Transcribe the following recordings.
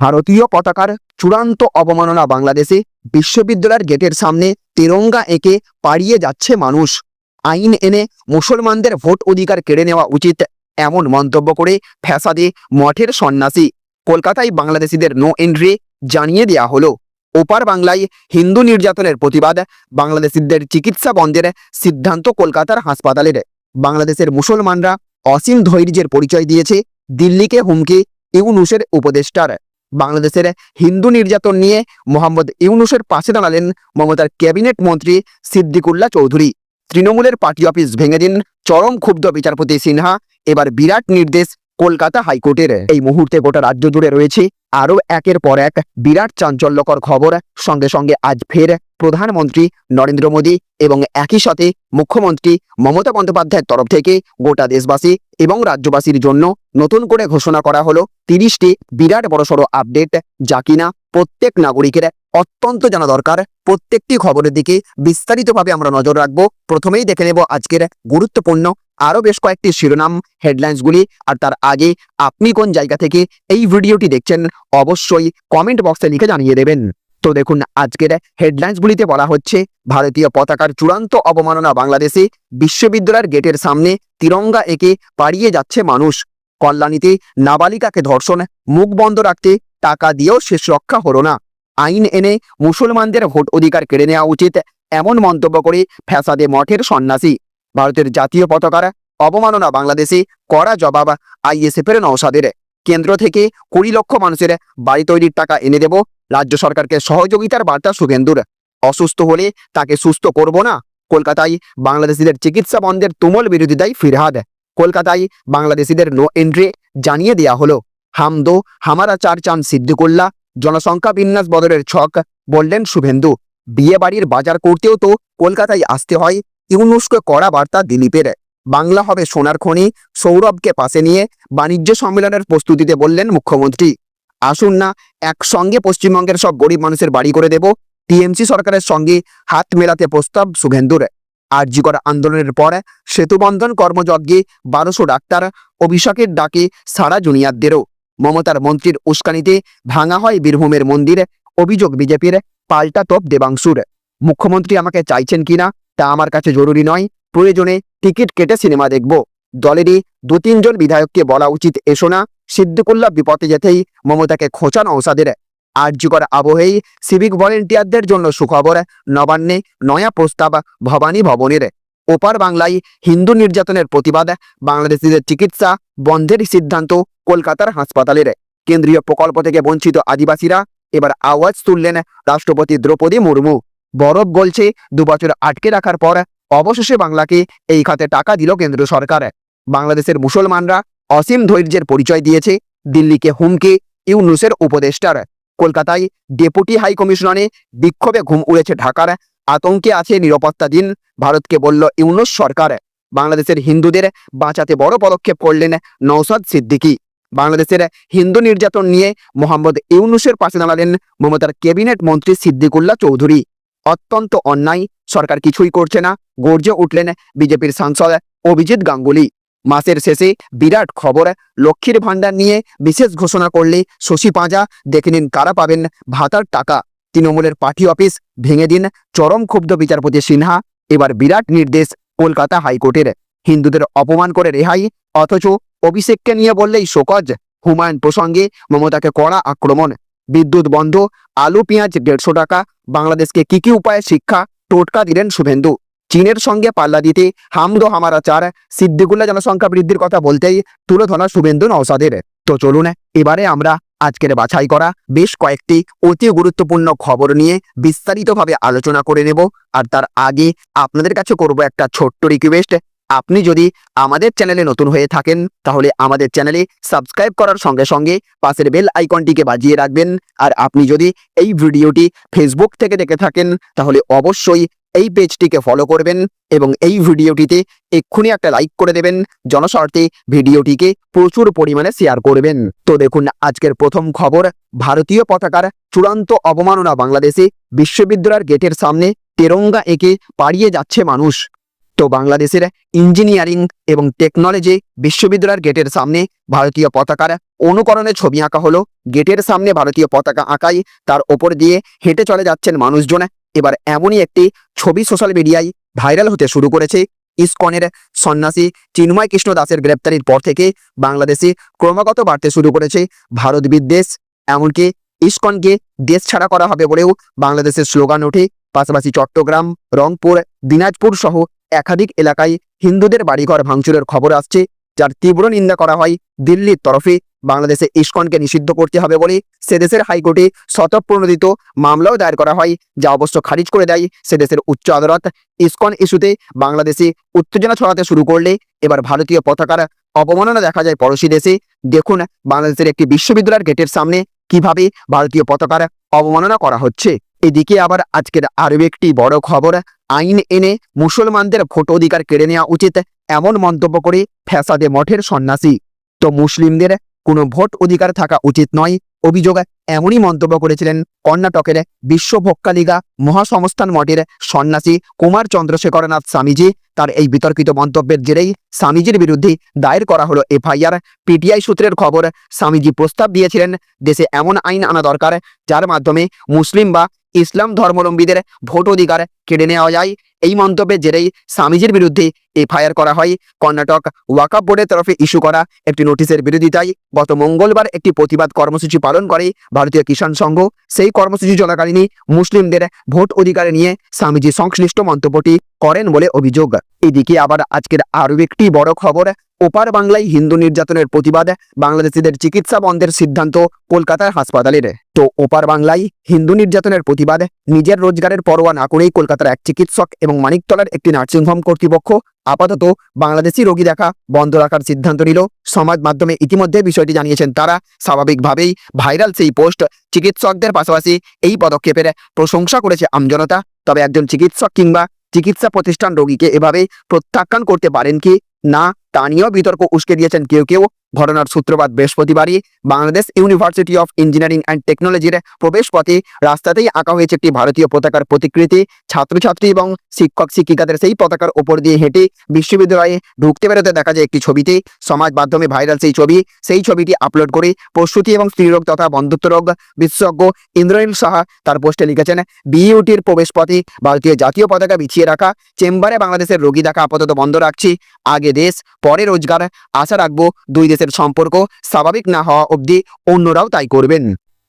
ভারতীয় পতাকার চূড়ান্ত অবমাননা বাংলাদেশে বিশ্ববিদ্যালয়ের গেটের সামনে তেরঙ্গা এঁকে পাড়িয়ে যাচ্ছে মানুষ। আইন এনে মুসলমানদের ভোট অধিকার কেড়ে নেওয়া উচিত, এমন মন্তব্য করে ফ্যাসাদে মঠের সন্ন্যাসী। কলকাতায় বাংলাদেশিদের নো এন্ট্রি জানিয়ে দেয়া হলো। ওপার বাংলায় হিন্দু নির্যাতনের প্রতিবাদ, বাংলাদেশিদের চিকিৎসা বন্ধের সিদ্ধান্ত কলকাতার হাসপাতালের। বাংলাদেশের মুসলমানরা অসীম ধৈর্যের পরিচয় দিয়েছে দিল্লিকে হুমকি, ইউনুসের উপদেষ্টার। বাংলাদেশের হিন্দু নির্যাতন নিয়ে মোহাম্মদ ইউনুসের পাশে দাঁড়ালেন মমতার ক্যাবিনেট মন্ত্রী সিদ্দিকুল্লা চৌধুরী। তৃণমূলের পার্টি অফিস ভেঙে দিন চরম ক্ষুব্ধ বিচারপতি সিনহা, এবার বিরাট নির্দেশ কলকাতা হাইকোর্টের। এই মুহূর্তে গোটা রাজ্য জুড়ে রয়েছে আরও একের পর এক বিরাট চাঞ্চল্যকর খবর। সঙ্গে সঙ্গে আজ ফের প্রধানমন্ত্রী নরেন্দ্র মোদী এবং একই সাথে মুখ্যমন্ত্রী মমতা বন্দ্যোপাধ্যায়ের তরফ থেকে গোটা দেশবাসী এবং রাজ্যবাসীর জন্য নতুন করে ঘোষণা করা হলো তিরিশটি বিরাট বড়সড় আপডেট যা কিনা প্রত্যেক নাগরিকের অত্যন্ত জানা দরকার। প্রত্যেকটি খবরের দিকে বিস্তারিতভাবে আমরা নজর রাখব। প্রথমেই দেখে নেব আজকের গুরুত্বপূর্ণ আরও বেশ কয়েকটি শিরোনাম, হেডলাইন্সগুলি আর তার আগে আপনি কোন জায়গা থেকে এই ভিডিওটি দেখছেন অবশ্যই কমেন্ট বক্সে লিখে জানিয়ে দেবেন। তো দেখুন, আজকের হেডলাইন্সগুলিতে বলা হচ্ছে, ভারতীয় পতাকার চূড়ান্ত অবমাননা বাংলাদেশে বিশ্ববিদ্যালয়ের গেটের সামনে তিরঙ্গা এঁকে পাড়িয়ে যাচ্ছে মানুষ। কল্যাণীতে নাবালিকাকে ধর্ষণ, মুখ বন্ধ রাখতে টাকা দিয়েও শেষ রক্ষা হলো না। আইন এনে মুসলমানদের ভোট অধিকার কেড়ে নেওয়া উচিত, এমন মন্তব্য করে ফ্যাসাদে মঠের সন্ন্যাসী। ভারতের জাতীয় পতাকার অবমাননা বাংলাদেশে কড়া জবাব আইএসএফ এর নৌসাদের কেন্দ্র থেকে কুড়ি লক্ষ মানুষের বাড়ি তৈরির টাকা এনে দেব রাজ্য সরকারকে সহযোগিতার বার্তা শুভেন্দুর অসুস্থ হলে তাকে সুস্থ করব না। কলকাতায় বাংলাদেশিদের চিকিৎসা বন্ধের তুমুল বিরোধিতায় ফিরহাদ। কলকাতায় বাংলাদেশিদের নো এন্ট্রি জানিয়ে দেয়া হলো। হামদো, হামারা চার চাঁদ সিদ্দিকুল্লাহ, জনসংখ্যা বিন্যাস বদলের ছক বললেন শুভেন্দু বিয়ে বাড়ির বাজার করতেও তো কলকাতায় আসতে হয়, ইউনুসকে কড়া বার্তা দিলীপের। বাংলা হবে সোনার খনি, সৌরভকে পাশে নিয়ে বাণিজ্য সম্মেলনের প্রস্তুতিতে বললেন মুখ্যমন্ত্রী। আসুন না, একসঙ্গে পশ্চিমবঙ্গের সব গরিব মানুষের বাড়ি করে দেব। টিএমসি সরকারের সঙ্গে হাত মেলাতে প্রস্তাব শুভেন্দুর আরজিকর আন্দোলনের পর সেতুবন্ধন কর্মযজ্ঞে বারোশো ডাক্তার অভিষেকের ডাকে সারা জুনিয়রদেরও। মমতার মন্ত্রীর উস্কানিতে ভাঙা হয় বীরভূমের মন্দির, অভিযোগ বিজেপির পাল্টা তোপ দেবাংশুর। মুখ্যমন্ত্রী আমাকে চাইছেন কিনা তা আমার কাছে জরুরি নয়, প্রয়োজনে টিকিট কেটে সিনেমা দেখব। দলেরই দু তিনজন বিধায়ককে বলা উচিত, এসো না। সিদ্দিকুল্লাহ বিপদে যেতেই মমতাকে খোঁচান ঔষধের আর্যকর আবহেই সিভিক ভলেন্টিয়ারদের জন্য সুখবর, নবান্নে নয়া প্রস্তাব ভবানী ভবনের। ওপার বাংলায় হিন্দু নির্যাতনের প্রতিবাদ, বাংলাদেশিদের চিকিৎসা বন্ধের সিদ্ধান্ত কলকাতার হাসপাতালের। কেন্দ্রীয় প্রকল্প থেকে বঞ্চিত আদিবাসীরা এবার আওয়াজ তুললেন রাষ্ট্রপতি দ্রৌপদী মুর্মু। বরফ গলছে, দুবছর আটকে রাখার পর অবশেষে বাংলাকে এই খাতে টাকা দিল কেন্দ্র সরকার। বাংলাদেশের মুসলমানরা অসীম ধৈর্যের পরিচয় দিয়েছে দিল্লিকে হুমকি, ইউনুসের উপদেষ্টার। কলকাতায় ডেপুটি হাই কমিশনারে বিক্ষোভে ঘুম উড়েছে ঢাকার। আতঙ্কে আছে নিরাপত্তা দিন, ভারতকে বলল ইউনুস সরকার। বাংলাদেশের হিন্দুদের বাঁচাতে বড় পদক্ষেপ করলেন নৌসাদ সিদ্দিকী। বাংলাদেশের হিন্দু নির্যাতন নিয়ে মোহাম্মদ ইউনুসের পাশে দাঁড়ালেন মমতার ক্যাবিনেট মন্ত্রী সিদ্দিকুল্লাহ চৌধুরী। অত্যন্ত অন্যায়, সরকার কিছুই করছে না, গর্জে উঠলেন বিজেপির সাংসদ অভিজিৎ গাঙ্গুলি। মাসের শেষে বিরাট খবর, লক্ষ্মীর ভাণ্ডার নিয়ে বিশেষ ঘোষণা করলে শশী পাঁজা দেখে নিন কারা পাবেন ভাতার টাকা। তৃণমূলের পার্টি অফিস ভেঙে দিন চরম ক্ষুব্ধ বিচারপতি সিনহা, এবার বিরাট নির্দেশ কলকাতা হাইকোর্টের। হিন্দুদের অপমান করে রেহাই, অথচ অভিষেককে নিয়ে বললেই শোকজ। হুমায়ুন প্রসঙ্গে মমতাকে কড়া আক্রমণ। বিদ্যুৎ বন্ধ, আলু, পেঁয়াজ দেড়শো টাকা, বাংলাদেশকে কি কি উপায়ে শিক্ষা, টোটকা দিলেন শুভেন্দু। চীনের সঙ্গে পাল্লা দিতে হামদো হামারা চার সিদ্দিকুল্লা জনসংখ্যা বৃদ্ধির কথা বলতেই তুলে ধরা শুভেন্দু নওসাদের তো চলুন, এবারে আমরা আজকের বাছাই করা বেশ কয়েকটি অতি গুরুত্বপূর্ণ খবর নিয়ে বিস্তারিতভাবে আলোচনা করে নেব। আর তার আগে আপনাদের কাছে করব একটা ছোট্ট রিকোয়েস্ট আপনি যদি আমাদের চ্যানেলে নতুন হয়ে থাকেন, তাহলে আমাদের চ্যানেলে সাবস্ক্রাইব করার সঙ্গে সঙ্গে পাশের বেল আইকনটিকে বাজিয়ে রাখবেন। আর আপনি যদি এই ভিডিওটি ফেসবুক থেকে দেখে থাকেন, তাহলে অবশ্যই এই পেজটিকে ফলো করবেন এবং এই ভিডিওটিতে এক্ষুনি একটা লাইক করে দেবেন। জনস্বার্থে ভিডিওটিকে প্রচুর পরিমাণে শেয়ার করবেন। তো দেখুন, আজকের প্রথম খবর, ভারতীয় পতাকার চূড়ান্ত অবমাননা বাংলাদেশে বিশ্ববিদ্যালয়ের গেটের সামনে তেরঙ্গা এঁকে পাড়িয়ে যাচ্ছে মানুষ। তো বাংলাদেশের ইঞ্জিনিয়ারিং এবং টেকনোলজি বিশ্ববিদ্যালয়ের গেটের সামনে ভারতীয় পতাকার অনুকরণে ছবি আঁকা হলো। গেটের সামনে ভারতীয় পতাকা আঁকাই তার ওপর দিয়ে হেঁটে চলে যাচ্ছেন মানুষজন। এবার এমনই একটি ছবি সোশ্যাল মিডিয়ায় ভাইরাল হতে শুরু করেছে। ইসকনের সন্ন্যাসী চিন্ময় কৃষ্ণ দাসের গ্রেপ্তারির পর থেকে বাংলাদেশে ক্রমাগত বাড়তে শুরু করেছে ভারত বিদ্বেষ। এমনকি ইসকনকে দেশ ছাড়া করা হবে বলেও বাংলাদেশের স্লোগান ওঠে। পাশাপাশি চট্টগ্রাম, রংপুর, দিনাজপুর সহ একাধিক এলাকায় হিন্দুদের বাড়িঘর ভাঙচুরের খবর আসছে। যার তীব্র নিন্দা করা হয় দিল্লির তরফে। বাংলাদেশে ইসকনকে নিষিদ্ধ করতে হবে বলে সে দেশের হাইকোর্টে স্বতঃপ্রণোদিত মামলাও দায়ের করা হয়, যা অবশ্য খারিজ করে দেয় সে দেশের উচ্চ আদালত। ইস্কন ইস্যুতে বাংলাদেশে উত্তেজনা ছড়াতে শুরু করলে এবার ভারতীয় পতাকার অবমাননা দেখা যায় পড়োশী দেশে। দেখুন বাংলাদেশের একটি বিশ্ববিদ্যালয়ের গেটের সামনে কীভাবে ভারতীয় পতাকার অবমাননা করা হচ্ছে। এদিকে আবার আজকের আরও একটি বড় খবর আইন এনে মুসলমানদের ভোট অধিকার কেড়ে নেওয়া উচিত, এমন মন্তব্য করে ফ্যাসাদে মঠের সন্ন্যাসী। তো মুসলিমদের কোনো ভোট অধিকার থাকা উচিত নয়, অভিযোগ এমনই মন্তব্য করেছিলেন কর্ণাটকের বিশ্ব ভোক্কালিগা মহাসংস্থান মঠের সন্ন্যাসী কুমার চন্দ্রশেখরনাথ স্বামীজি। তার এই বিতর্কিত মন্তব্যের জেরেই স্বামীজির বিরুদ্ধে দায়ের করা হলো এফআইআর। পিটিআই সূত্রের খবর, স্বামীজি প্রস্তাব দিয়েছিলেন, দেশে এমন আইন আনা দরকার, যার মাধ্যমে মুসলিম বা ইসলাম ধর্মাবলম্বীদের ভোট অধিকার কেড়ে নেওয়া যায়। এই মন্তব্যের জেরেই স্বামীজির বিরুদ্ধে এফআইআর করা হয়। কর্ণাটক ওয়াকাপ বোর্ডের তরফে ইস্যু করা একটি নোটিশের বিরোধিতায় গত মঙ্গলবার একটি প্রতিবাদ কর্মসূচি পালন করে ভারতীয় কিষাণ সংঘ। সেই কর্মসূচি চলাকালীনই মুসলিমদের ভোট অধিকার নিয়ে স্বামীজি সংশ্লিষ্ট মন্তব্যটি করেন বলে অভিযোগ। এদিকে আবার আজকের আরও একটি বড় খবর, ওপার বাংলায় হিন্দু নির্যাতনের প্রতিবাদ বাংলাদেশিদের চিকিৎসা বন্ধের সিদ্ধান্ত কলকাতার হাসপাতালের। তো ওপার বাংলায় হিন্দু নির্যাতনের প্রতিবাদ, নিজের রোজগারের পরোয়া না করেই কলকাতার এক চিকিৎসক এবং মানিকতলার একটি নার্সিংহোম কর্তৃপক্ষ আপাতত বাংলাদেশি রোগী দেখা বন্ধ রাখার সিদ্ধান্ত নিল। সমাজ মাধ্যমে ইতিমধ্যে বিষয়টি জানিয়েছেন তারা। স্বাভাবিকভাবেই ভাইরাল সেই পোস্ট। চিকিৎসকদের পাশাপাশি এই পদক্ষেপের প্রশংসা করেছে আমজনতা তবে একজন চিকিৎসক কিংবা চিকিৎসা প্রতিষ্ঠান রোগীকে এভাবে প্রত্যাখ্যান করতে পারেন কি? না, তা নিয়েও বিতর্ক উস্কে দিয়েছেন কেউ কেউ। ঘটনার সূত্রপাত বৃহস্পতিবারই Bangladesh university of engineering and টেকনোলজির প্রবেশপথে রাস্তাতেই আঁকা হয়েছে একটি ভারতীয় পতাকার প্রতিকৃতি। ছাত্রছাত্রী এবং শিক্ষক শিক্ষিকাদের সেই পতাকার ওপর দিয়ে হেঁটে বিশ্ববিদ্যালয়ে ঢুকতে বেরোতে দেখা যায় একটি ছবিতে। সমাজ মাধ্যমে ভাইরাল সেই ছবি। সেই ছবিটি আপলোড করে প্রসূতি এবং স্ত্রীরোগ তথা বন্ধুত্ব রোগ বিশেষজ্ঞ ইন্দ্রনীল সাহা তার পোস্টে লিখেছেন বিইউটির প্রবেশপথে ভারতীয় জাতীয় পতাকা বিছিয়ে রাখা, চেম্বারে বাংলাদেশের রোগী দেখা আপাতত বন্ধ রাখছি। আগে দেশ, পরে রোজগার। আশা রাখব দুই দেশের সম্পর্ক স্বাভাবিক না হওয়া অবধি অন্যরাও তাই করবেন।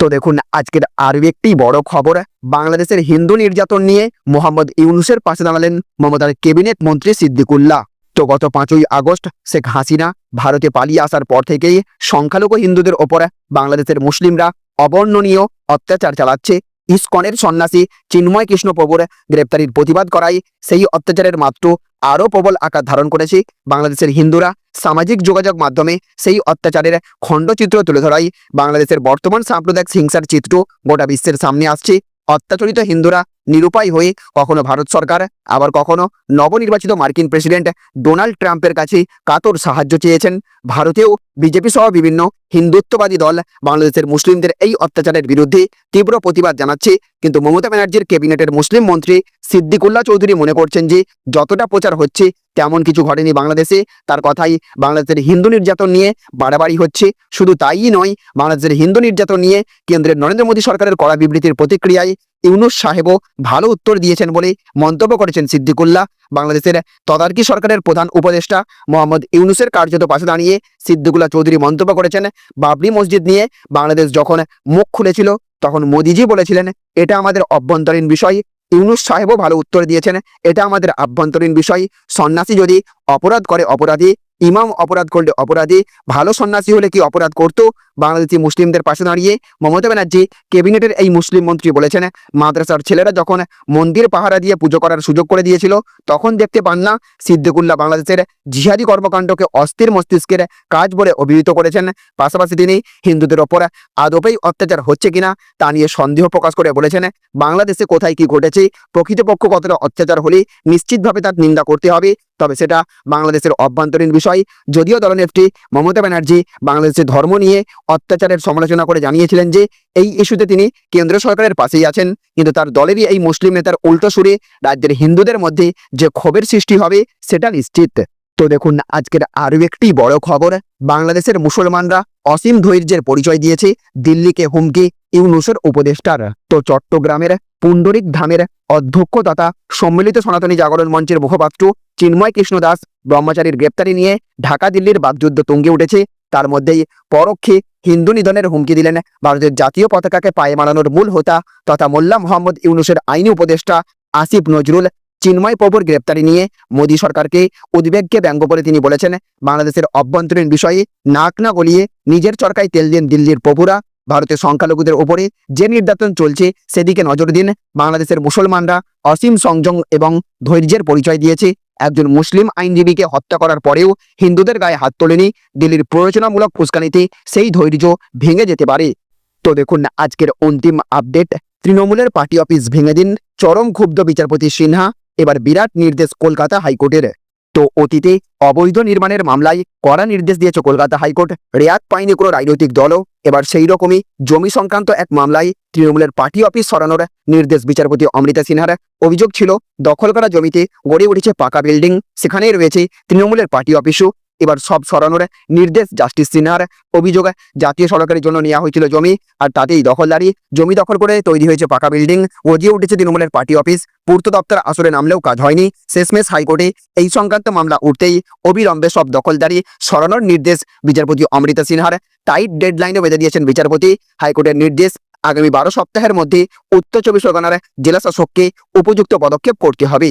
তো দেখুন, আজকের আরও একটি বড় খবর। বাংলাদেশের হিন্দু নির্যাতন নিয়ে মোহাম্মদ ইউনুসের পাশে দাঁড়ালেন মমতার ক্যাবিনেট মন্ত্রী সিদ্দিকুল্লাহ। তো গত পাঁচই আগস্ট শেখ হাসিনা ভারতে পালিয়ে আসার পর থেকেই সংখ্যালঘু হিন্দুদের ওপর বাংলাদেশের মুসলিমরা অবর্ণনীয় অত্যাচার চালাচ্ছে। ইস্কনের সন্ন্যাসী চিন্ময় কৃষ্ণ প্রভুর গ্রেপ্তারির প্রতিবাদ করায় সেই অত্যাচারের মাত্র আরও প্রবল আকার ধারণ করেছে বাংলাদেশের হিন্দুরা। সামাজিক যোগাযোগ মাধ্যমে সেই অত্যাচারের খণ্ডচিত্র তুলে ধরাই বাংলাদেশের বর্তমান সাম্প্রদায়িক হিংসার চিত্র গোটা বিশ্বের সামনে আসছে। অত্যাচারিত হিন্দুরা নিরুপায় হয়ে কখনো ভারত সরকার, আবার কখনো নবনির্বাচিত মার্কিন প্রেসিডেন্ট ডোনাল্ড ট্রাম্পের কাছে কাতর সাহায্য চেয়েছেন। ভারতেও বিজেপি সহ বিভিন্ন হিন্দুত্ববাদী দল বাংলাদেশের মুসলিমদের এই অত্যাচারের বিরুদ্ধে তীব্র প্রতিবাদ জানাচ্ছে। কিন্তু মমতা ব্যানার্জির ক্যাবিনেটের মুসলিম মন্ত্রী সিদ্দিকুল্লাহ চৌধুরী মনে করছেন যে যতটা প্রচার হচ্ছে, তেমন কিছু ঘটেনি বাংলাদেশে। তার কথাই বাংলাদেশের হিন্দু নির্যাতন নিয়ে বাড়াবাড়ি হচ্ছে। শুধু তাই নয়, বাংলাদেশের হিন্দু নির্যাতন নিয়ে কেন্দ্রের নরেন্দ্র মোদী সরকারের কড়া বিবৃতির প্রতিক্রিয়ায় ইউনুস সাহেবও ভালো উত্তর দিয়েছেন বলে মন্তব্য করেছেন সিদ্দিকুল্লাহ। বাংলাদেশের তদারকি সরকারের প্রধান উপদেষ্টা মোহাম্মদ ইউনুসের কার্যত পাশে দাঁড়িয়ে সিদ্দিকুল্লাহ চৌধুরী মন্তব্য করেছেন, বাবরি মসজিদ নিয়ে বাংলাদেশ যখন মুখ খুলেছিল, তখন মোদিজি বলেছিলেন, এটা আমাদের অভ্যন্তরীণ বিষয় ইউনুস সাহেবও ভালো উত্তর দিয়েছেন। এটা আমাদের আভ্যন্তরীণ বিষয়। সন্ন্যাসী যদি অপরাধ করে অপরাধী ইমাম অপরাধ করলে অপরাধী, ভালো সন্ন্যাসী হলে কি অপরাধ করতো? বাংলাদেশি মুসলিমদের পাশে দাঁড়িয়ে মমতা ব্যানার্জি ক্যাবিনেটের এই মুসলিম মন্ত্রী বলেছেন, মাদ্রাসার ছেলেরা যখন মন্দির পাহারা দিয়ে পুজো করার সুযোগ করে দিয়েছিল, তখন দেখতে পান না, সিদ্দিকুল্লাহ বাংলাদেশের জিহাদি কর্মকাণ্ডকে অস্থির মস্তিষ্কের কাজ বলে অভিহিত করেছেন। পাশাপাশি তিনি হিন্দুদের ওপর আদপেই অত্যাচার হচ্ছে কিনা তা নিয়ে সন্দেহ প্রকাশ করে বলেছেন, বাংলাদেশে কোথায় কি ঘটেছে, প্রকৃতপক্ষ কতটা অত্যাচার হলে নিশ্চিতভাবে তার নিন্দা করতে হবে। তবে সেটা বাংলাদেশের অভ্যন্তরীণ বিষয়। যদিও দলনেত্রী মমতা ব্যানার্জি বাংলাদেশের ধর্ম নিয়ে অত্যাচারের সমালোচনা করে জানিয়েছিলেন যে, এই ইস্যুতে তিনি কেন্দ্র সরকারের পাশেই আছেন। কিন্তু তার দলেরই এই মুসলিম নেতার উল্টো সুরে রাজ্যের হিন্দুদের মধ্যে যে ক্ষোভের সৃষ্টি হবে, সেটা নিশ্চিত। তো দেখুন, আজকের আরও একটি বড় খবর। বাংলাদেশের মুসলমানরা অসীম ধৈর্যের পরিচয় দিয়েছে। দিল্লিকে হুমকি ইউনুসের উপদেষ্টার। তো চট্টগ্রামের পুণ্ডরিক ধামের অধ্যক্ষ তথা সম্মিলিত সনাতনী জাগরণ মঞ্চের মুখপাত্র চিন্ময় কৃষ্ণ দাস ব্রহ্মচারীর গ্রেপ্তারি নিয়ে ঢাকা দিল্লির বাগযুদ্ধ তুঙ্গে উঠেছে। তার মধ্যেই পরোক্ষে হিন্দু নিধনের হুমকি দিলেন ভারতের জাতীয় পতাকাকে পায়ে মারানোর মূল হোতা তথা মোল্লা মোহাম্মদ ইউনুসের আইনি উপদেষ্টা আসিফ নজরুল চিন্ময় প্রভুর গ্রেপ্তারি নিয়ে মোদী সরকারকে উদ্বেগকে ব্যঙ্গ করে তিনি বলেছেন, বাংলাদেশের অভ্যন্তরীণ বিষয়ে নাক না গলিয়ে নিজের চরকায় তেল দিন দিল্লির প্রভুরা। ভারতের সংখ্যালঘুদের ওপরে যে নির্যাতন চলছে, সেদিকে নজর দিন বাংলাদেশের মুসলমানরা অসীম সংযম এবং ধৈর্যের পরিচয় দিয়েছে। একজন মুসলিম আইনজীবীকে হত্যা করার পরেও হিন্দুদের গায়ে হাত তোলেনি। দিল্লির প্রয়োজনামূলক উস্কানিতে সেই ধৈর্য ভেঙে যেতে পারে। তো দেখুন আজকের অন্তিম আপডেট। তৃণমূলের পার্টি অফিস ভেঙে দিন চরম ক্ষুব্ধ বিচারপতি সিনহা, এবার বিরাট নির্দেশ কলকাতা হাইকোর্টের। তো অতীতে অবৈধ নির্মাণের মামলায় কড়া নির্দেশ দিয়েছে কলকাতা হাইকোর্ট। রেয়াত পায়নি কোনো রাজনৈতিক দলও। এবার সেই রকমই জমি সংক্রান্ত এক মামলায় তৃণমূলের পার্টি অফিস সরানোর নির্দেশ বিচারপতি অমৃতা সিনহার। অভিযোগ ছিল, দখল করা জমিতে গড়ে উঠেছে পাকা বিল্ডিং, সেখানেই রয়েছে তৃণমূলের পার্টি অফিসও। এবার সব সরানোর নির্দেশ জাস্টিস সিনহার অভিযোগ জাতীয় সরকারের জন্য নেওয়া হয়েছিল জমি আর তাতেই দখলদারি। জমি দখল করে তৈরি হয়েছে পাকা বিল্ডিং। গজিয়ে উঠেছে তৃণমূলের পার্টি অফিস। পূর্ত দপ্তর আসরে নামলেও কাজ হয়নি। শেষমেশ হাইকোর্টে এই সংক্রান্ত মামলা উঠতেই অবিলম্বে সব দখলদারি সরানোর নির্দেশ বিচারপতি অমৃতা সিনহার। টাইট ডেডলাইনে বেঁধে দিয়েছেন বিচারপতি। হাইকোর্টের নির্দেশ আগামী বারো সপ্তাহের মধ্যে উত্তর চব্বিশ পরগনার জেলা শাসককে উপযুক্ত পদক্ষেপ করতে হবে।